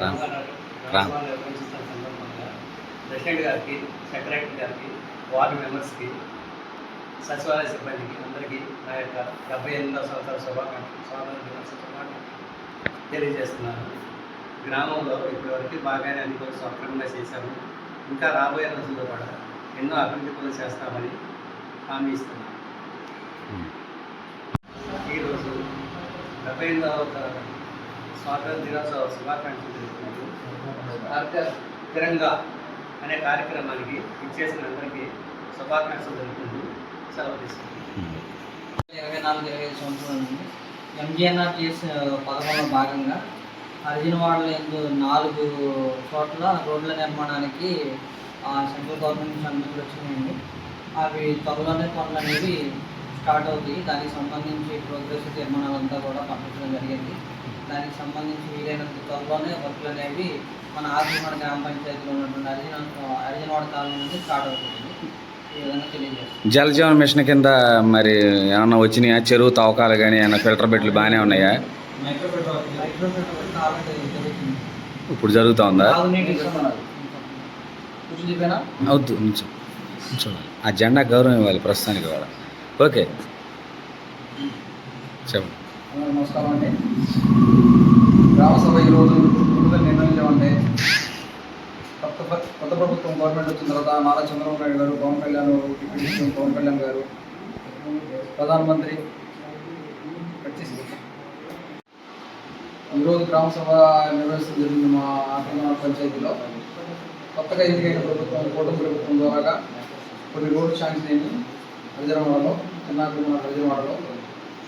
Ram. Ram. President గారికి secretary గారికి ward మెంబర్స్కి సచివాలయ సిబ్బందికి అందరికీ నా యొక్క డెబ్బై ఎనిమిదవ సంవత్సర శుభాకాంక్షలు స్వాతంత్ర దినోత్సవ శుభాకాంక్షలు తెలియజేస్తున్నాను గ్రామంలో ఇప్పటివరకు బాగానే అన్ని పనులు సక్రమంగా చేశాము ఇంకా రాబోయే రోజుల్లో కూడా ఎన్నో అభివృద్ధి పనులు చేస్తామని హామీ ఇస్తున్నాను ఈరోజు డెబ్బై ఎనిమిదవ స్వాతంత్ర దినోత్సవ శుభాకాంక్షలు తెలుపుతున్నాను భారత తిరంగా అనే కార్యక్రమానికి ఇచ్చేసిన అందరికీ శుభాకాంక్షలు తెలుపుకుంటూ సెలవు తీసుకుంటున్నాను ఇరవై నాలుగు ఇరవై ఐదు సంవత్సరాల నుండి ఎంజిఎన్ఆర్టీఎస్ పథకంలో భాగంగా అర్జునవాడలో ఎందు నాలుగు చోట్ల రోడ్ల నిర్మాణానికి ఆ, సెంట్రల్ గవర్నమెంట్ నుంచి అనుమతులు వచ్చినాయండి. అవి త్వరలోనే పనులు అనేవి స్టార్ట్ అవుతాయి. దానికి సంబంధించి ప్రోగ్రెస్ తీర్మానాలంతా కూడా పంపించడం జరిగింది. దానికి సంబంధించి వీలైనంత త్వరలోనే వర్క్లు అనేవి మన ఆర్జునవాడ గ్రామ పంచాయతీలో ఉన్నటువంటి అర్జున అర్జునవాడ కాలనీ నుంచి స్టార్ట్ అవుతుంది ఈ విధంగా తెలియజేస్తాం జల జీవన్ మిషన్ కింద మరి ఏమన్నా వచ్చినాయా? చెరువు తవ్వకాలు కానీ ఏమైనా ఫిల్టర్ బెడ్లు బాగానే ఉన్నాయా? ఇప్పుడు జరుగుతూ ఉందా? తాగునీటి అవుద్దు ఆ జెండా గౌరవం ఇవ్వాలి ప్రస్తుతానికి కూడా. ఓకే. చెప్పండి. నమస్కారం అండి. గ్రామ సభ ఈరోజు ముందుగా నిర్ణయించామంటే కొత్త కొత్త ప్రభుత్వం గవర్నమెంట్ వచ్చిన తర్వాత నారా చంద్రబాబు నాయుడు గారు పవన్ కళ్యాణ్ డిప్యూటీ సీఎం పవన్ కళ్యాణ్ గారు ప్రధానమంత్రి ఈరోజు గ్రామ సభ నిర్వహించడం జరిగింది మా ఆటల పంచాయతీలో. కొత్తగా ఎన్నికైన ప్రభుత్వం కూటమి ప్రభుత్వం ద్వారా కొన్ని రోడ్లు శాంక్షన్ అయింది హరిజనవాడలో చిన్నాకుమార్ హరిజనవాడలో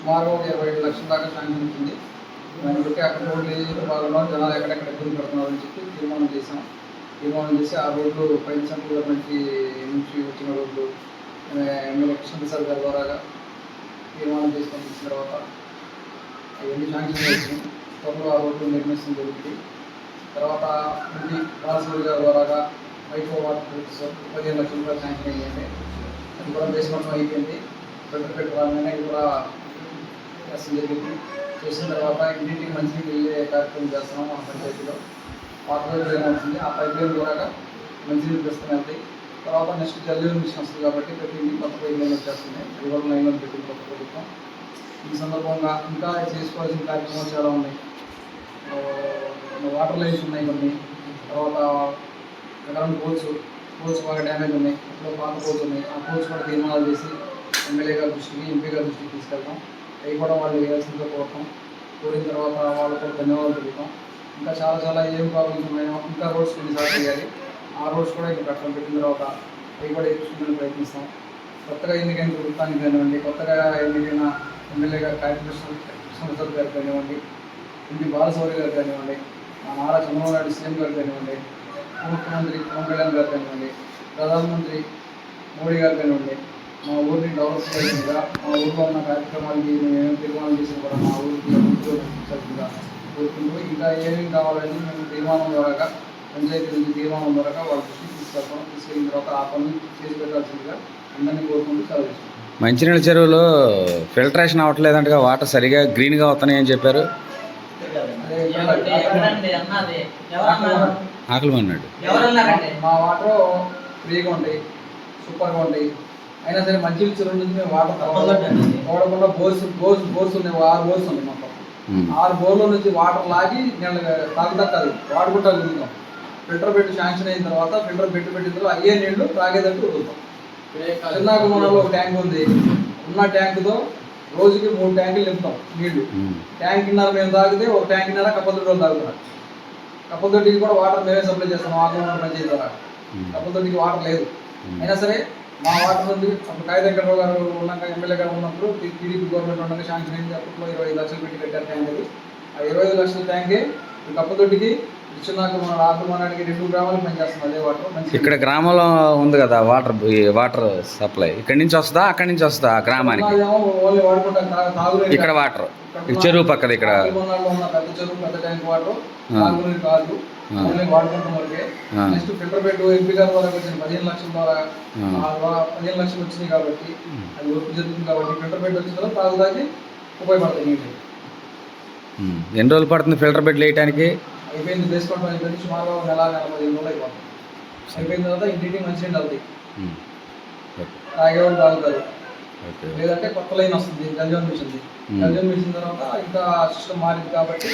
సుమారు ఒక ఇరవై ఐదు లక్షల దాకా శాంక్షన్ ఇచ్చింది దానికి అక్కడ రోడ్లు ఏ జనాలు ఎక్కడెక్కడ ఇబ్బంది పడుతున్నారని చెప్పి తీర్మానం చేశాం. తీర్మానం చేసి ఆ రోడ్లు పైన సెంట్రల్ గవర్నమెంట్ నుంచి వచ్చిన రోడ్లు ఆ, ఎమ్మెల్యే కృష్ణప్రసాద్ గారి ద్వారా తీర్మానం చేసి పంపించిన తర్వాత అవన్నీ శాంక్షన్ చేసి త్వరలో ఆ రోడ్లు నిర్మించడం జరిగింది తర్వాత మళ్ళీ బాలసూరి గారి ద్వారా మైక్రో వాటర్ పదిహేను లక్షల రూపాయలు శాంక్షన్ అయ్యింది అది కూడా బేస్మెంట్ అయిపోయింది. పెద్ద పెట్రోల్ అనేది కూడా చేస్తాం జరిగింది చేసిన తర్వాత ఇంటింటికి మంచినీళ్ళు వెళ్ళే కార్యక్రమం చేస్తున్నాం మా పంచాయతీలో. వాటర్ పైప్ లైన్ ఆ పైప్ లైన్ ద్వారా మంచినీళ్ళు తెస్తున్న వెళ్తాయి తర్వాత నెక్స్ట్ జల్ మిషన్ వస్తుంది కాబట్టి ప్రతి ఇంటికి కొత్త పైప్ లైన్ వచ్చేస్తుంది. రివర్ అని పెట్టింది కొత్త ప్రభుత్వం. ఈ సందర్భంగా ఇంకా చేసుకోవాల్సిన కార్యక్రమాలు చాలా ఉన్నాయి. వాటర్ లైన్స్ ఉన్నాయి కొన్ని. తర్వాత కరెంట్ పోల్స్ పోల్స్ బాగా డ్యామేజ్ ఉన్నాయి. ఇప్పుడు పాత పోల్స్ ఉన్నాయి. ఆ పోల్స్ కూడా తీర్మానాలు చేసి ఎమ్మెల్యే గారి దృష్టికి ఎంపీ గారి దృష్టికి తీసుకెళ్తాం. అవి కూడా వాళ్ళు వేయాల్సిందిగా కోరుతాం. కోరిన తర్వాత వాళ్ళతో ధన్యవాదాలు తెలుపుతాం. ఇంకా చాలా చాలా ఏం ప్రాబ్లమ్స్ ఇంకా రోడ్స్ కొన్నిసార్లు చేయాలి ఆ రోడ్స్ కూడా ఇంకా పెట్టడం పెట్టిన తర్వాత అవి కూడా వేయించుకునే ప్రయత్నిస్తాం. కొత్తగా ఎన్నికైన ప్రభుత్వానికి కానివ్వండి కొత్తగా ఎన్నికైన ఎమ్మెల్యే గారు సంస్థలు కృష్ణప్రసాద్ గారు కానివ్వండి ఎంపీ బాలసౌరి గారు కానివ్వండి మా నారా చంద్రబాబు నాయుడు సీఎం గారు కానివ్వండి ముఖ్యమంత్రి పవన్ కళ్యాణ్ గారు కానివ్వండి ప్రధానమంత్రి మోడీ గారు కానివ్వండి మా ఊరిని డెవలప్ చేయాల్సిందిగా మా ఊరిలో ఉన్న కార్యక్రమాలకి మేము ఏమేమి తీర్మానం చేసినా కూడా మా ఊరికి చూపించాల్సిందిగా కోరుకుంటూ ఇంకా ఏమేమి కావాలని మేము తీర్మానం ద్వారా పంచాయతీ నుంచి తీర్మానం ద్వారా వాళ్ళ దృష్టికి తీసుకెళ్తాం తీసుకెళ్ళిన తర్వాత ఆ పనులు చేసి పెట్టాల్సిందిగా అందరినీ కోరుకుంటూ సెలవు తీసుకుంటాం మంచినీళ్ళ చెరువులో ఫిల్టరేషన్ అవ్వట్లేదంటగా వాటర్ సరిగా గ్రీన్గా అవుతున్నాయని చెప్పారు. ఆకలి అన్నాడు మా వాటర్ ఫ్రీగా ఉంటాయి సూపర్గా ఉంటాయి. అయినా సరే మంచి చెరువు నుంచి మేము వాటర్ తోడకుండా బోర్స్ బోర్స్ బోర్స్ ఉన్నాయి ఆరు బోర్స్ ఉన్నాయి ఉమ్. ఆరు బోర్ల నుంచి వాటర్ లాగి నేను తాగుదక్కదు వాడుకుంటా వదులుతాం ఫిల్టర్ పెట్టి శాంక్షన్ అయిన తర్వాత ఫిల్టర్ పెట్టి పెట్టిన తర్వాత అయ్యే నీళ్ళు తాగేటట్టు వదులుతాం. చిన్నాకుమణంలో ఒక ట్యాంక్ ఉంది. ఉన్న ట్యాంకుతో రోజుకి మూడు ట్యాంకులు నింపుతాం నీళ్ళు. ట్యాంకిన్నర మేము తాగితే ఒక ట్యాంకిన్నర కప్పలతొట్టి వాళ్ళు తాగుతున్నారు కప్పలతొట్టికి కూడా వాటర్ మేమే సప్లై చేస్తాం పంచాయతీ ద్వారా ఉమ్. కప్పలతొట్టికి వాటర్ లేదు. అయినా సరే మా వార్డు ఉంది అప్పుడు కాగితంకరావు గారు ఉన్నాక ఎమ్మెల్యే గారు ఉన్నప్పుడు టీడీపీ గవర్నమెంట్ ఉండగా శాంక్షన్ అయింది. అప్పట్లో ఇరవై లక్షలు పెట్టి కట్టారు ట్యాంక్ అది ఆ ఇరవై ఐదు లక్షల ట్యాంకే కప్పదొడ్డికి ఇచ్చినాక మన రెండు గ్రామాలకు పనిచేస్తుంది అదే వాటర్. మంచి ఇక్కడ గ్రామంలో ఉంది కదా వాటర్ వాటర్ సప్లై. ఇక్కడి నుంచి వస్తుందా అక్కడి నుంచి వస్తుందా ఆ గ్రామానికి? ఓన్లీ వాడుకుంటాం తా- తాగునీరు ఇక్కడ వాటర్. ఈ చెరువు పక్కన ఇక్కడ. ఉన్న పెద్ద చెరువు పెద్ద ట్యాంక్ వాటర్. తాగునీరు కాదు. ఆ. ఓన్లీ వాడుకుంటాం వరకే. ఆ. నెక్స్ట్ ఫిల్టర్ పెట్టు ఎంపీ గారి ద్వారా వచ్చిన పదిహేను లక్షల ద్వారా ఆ. ఆ ద్వారా పదిహేను లక్షలు వచ్చినాయి కాబట్టి అది వర్క్ జరుగుతుంది కాబట్టి ఫిల్టర్ పెట్టి వచ్చిన తర్వాత తాగుదాకి ఉమ్. ఎన్ని రోజులు పడుతుంది ఫిల్టర్ బెడ్ వేయడానికి అయిపోయింది వేసుకోవడం అయిపోయింది సుమారుగా ఒక నెల నెల పదిహేను రోజులు అయిపోతుంది. అయిపోయిన తర్వాత ఇంటికి మంచినీళ్ళు అవుతాయి తాగేవాళ్ళు తాగుతారు లేదంటే కొత్త లైన్ వస్తుంది గంజాం మిషన్. గంజాం మిషన్ తర్వాత ఇంకా సిస్టమ్ మారింది కాబట్టి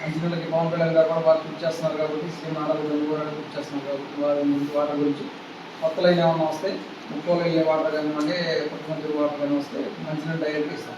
మంచినీళ్ళకి పవన్ కళ్యాణ్ గారు కూడా వాళ్ళు కృషి చేస్తున్నారు కాబట్టి సీఎం గారు కూడా కృషి చేస్తున్నారు కాబట్టి వారి గురించి వాటి గురించి కొత్త లైన్ ఏమన్నా వస్తే ముక్కలు వెళ్ళే వాటర్ కానివ్వండి కొత్త మంచి వాటర్ కానీ వస్తే మంచినీళ్ళు డైరెక్ట్గా ఇస్తాం.